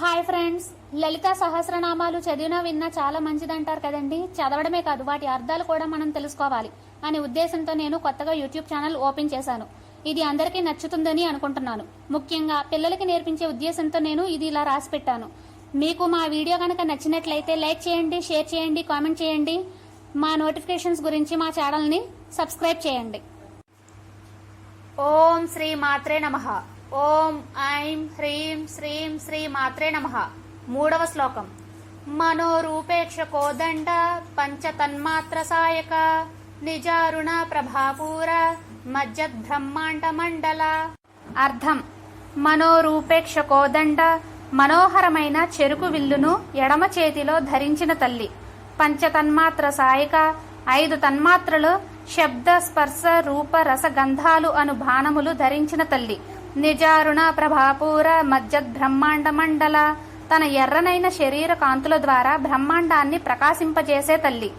Hi friends. లలిత సహస్రనామాలు చదివినా విన్నా చాలా మంచిదంటారు కదండి. చదవడమే కాదు వాటి అర్థాలు కూడా మనం తెలుసుకోవాలి అనే ఉద్దేశంతో నేను కొత్తగా యూట్యూబ్ ఛానల్ ఓపెన్ చేశాను. ఇది అందరికీ నచ్చుతుందని అనుకుంటున్నాను. ముఖ్యంగా పిల్లలకి నేర్పించే ఉద్దేశంతో నేను ఇది ఇలా రాసి పెట్టాను. మీకు మా వీడియో కనుక నచ్చినట్లయితే లైక్ చేయండి షేర్ చేయండి కామెంట్ చేయండి. మా నోటిఫికేషన్స్ గురించి మా ఛానల్ని సబ్స్క్రైబ్ చేయండి. ఓం శ్రీ మాత్రే నమః. ఓం ఐం హ్రీం శ్రీం శ్రీ మాత్రే నమ. మూడవ శ్లోకం. మనోరూపేక్ష కోదండ పంచతన్మాత్ర సాయక. నిజారుణ ప్రభాపూర మజ్జద్బ్రహ్మాండ మండల అర్థం. మనోరూపేక్ష కోదండ మనోహరమైన చెరుకు విల్లును ఎడమ చేతిలో ధరించిన తల్లి. పంచతన్మాత్ర సాయక ఐదు తన్మాత్రలు శబ్ద స్పర్శ రూప రస గంధాలు అను బాణములు ధరించిన తల్లి. నిజారుణ ప్రభాపూర మజ్జద్ బ్రహ్మాండ మండల తన ఎర్రనైన శరీర కాంతుల ద్వారా బ్రహ్మాండాన్ని ప్రకాశింపజేసే తల్లి.